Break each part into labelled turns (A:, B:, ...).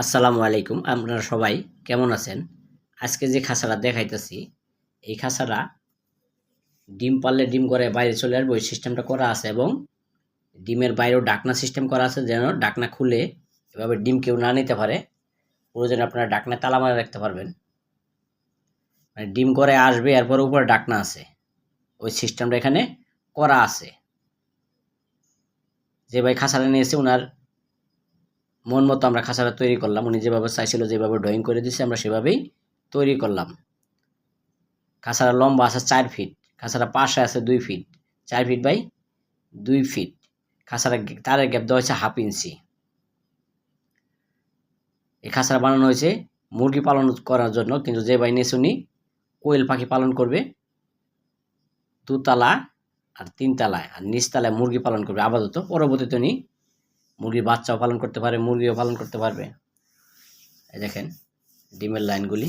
A: আসসালামু আলাইকুম, আপনারা সবাই কেমন আছেন? আজকে যে খাসারা দেখাইতেছি, এই খাসারা ডিম পারলে ডিম করে বাইরে চলে আসবে ওই সিস্টেমটা করা আছে এবং ডিমের বাইরেও ডাকনা সিস্টেম করা আছে যেন ডাকনা খুলে এভাবে ডিম কেউ না নিতে পারে। প্রয়োজনে আপনারা ডাকনা তালা মারে রাখতে পারবেন। মানে ডিম করে আসবে, এরপর উপরে ডাকনা আছে। ওই সিস্টেমটা এখানে করা আছে। যে ভাই খাসারা নিয়েছে ওনার মন মতো আমরা খাঁচাটা তৈরি করলাম। উনি যেভাবে চাইছিল, যেভাবে ড্রয়িং করে দিয়েছে আমরা সেভাবেই তৈরি করলাম। খাঁচাটা লম্বা আছে চার ফিট খাঁচাটা পাশে আছে দুই ফিট চার ফিট বাই দুই ফিট খাঁচাটা তারের গ্যাপ দেওয়া হয়েছে হাফ ইঞ্চি এই খাঁচাটা বানানো হয়েছে মুরগি পালন করার জন্য, কিন্তু যে বাই নিয়েছে উনি, কোয়েল পাখি পালন করবে, দুতলা আর তিনতলায়, আর নিচতলায় মুরগি পালন করবে। আপাতত পরবর্তীতে উনি মুরগির বাচ্চাও পালন করতে পারে, মুরগিও পালন করতে পারবে। এই দেখেন ডিমের লাইনগুলি।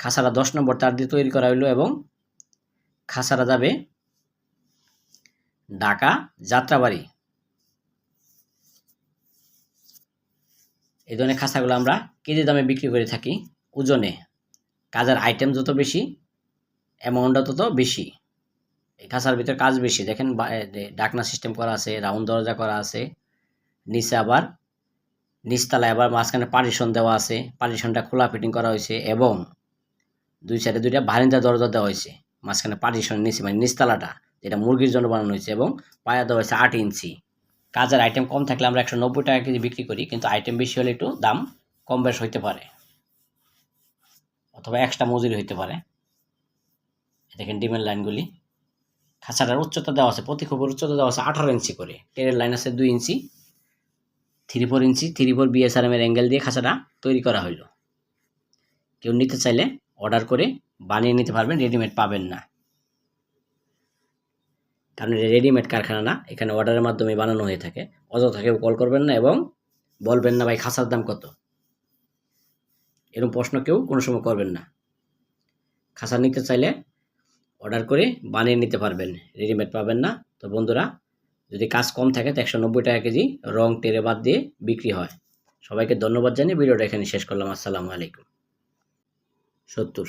A: খাসারা দশ নম্বর তার দিয়ে তৈরি করা হইল এবং খাসারা যাবে ঢাকা যাত্রাবাড়ি। এই ধরনের খাসাগুলো আমরা কেজি দামে বিক্রি করে থাকি ওজনে। কাজের আইটেম যত বেশি অ্যামাউন্টটা তত বেশি। এই খাসার ভিতরে কাজ বেশি। দেখেন ডাকনা সিস্টেম করা আছে রাউন্ড দরজা করা আছে। নিচে আবার নিচতলায় আবার মাঝখানে পার্টিশন দেওয়া আছে। পার্টিশনটা খোলা ফিটিং করা হয়েছে এবং দুই সাইডে দুইটা বারিন্দা, দরজা দেওয়া হয়েছে। মাঝখানে পার্টিশন নিচে মানে নিচতলাটা যেটা মুরগির জন্য বানানো হয়েছে এবং পায়া দেওয়া হয়েছে আট ইঞ্চি। কাজের আইটেম কম থাকলে আমরা একশো নব্বই টাকা কেজি বিক্রি করি, কিন্তু আইটেম বেশি হলে একটু দাম কম বেশ হইতে পারে। অথবা এক্সট্রা মজুরি হইতে পারে। দেখেন ডিমের লাইনগুলি খাঁচাটার উচ্চতা দেওয়া আছে, প্রতি খবর উচ্চতা দেওয়া আছে আঠারো ইঞ্চি করে। টেরের লাইন আছে দুই inch. Three four inch, three four BSRM এর অ্যাঙ্গেল দিয়ে খাঁচাটা তৈরি করা হইল। কেউ নিতে চাইলে অর্ডার করে বানিয়ে নিতে পারবেন রেডিমেড পাবেন না। কারণ রেডিমেড কারখানা না, এখানে অর্ডারের মাধ্যমে বানানো হয়ে থাকে। অযথা কেউ কল করবেন না এবং বলবেন না, ভাই, খাঁচার দাম কত? এরকম প্রশ্ন কেউ কোনো সময় করবেন না। খাঁচা নিতে চাইলে অর্ডার করে বানিয়ে নিতে পারবেন রেডিমেড পাবেন না। তো বন্ধুরা যদি কাজ কম থাকে তো একশো নব্বই টাকা কেজি রং টেরে বাদ দিয়ে বিক্রি হয়। সবাইকে ধন্যবাদ জানিয়ে ভিডিওটা এখানে শেষ করলাম। আসসালামু আলাইকুম। সত্তর।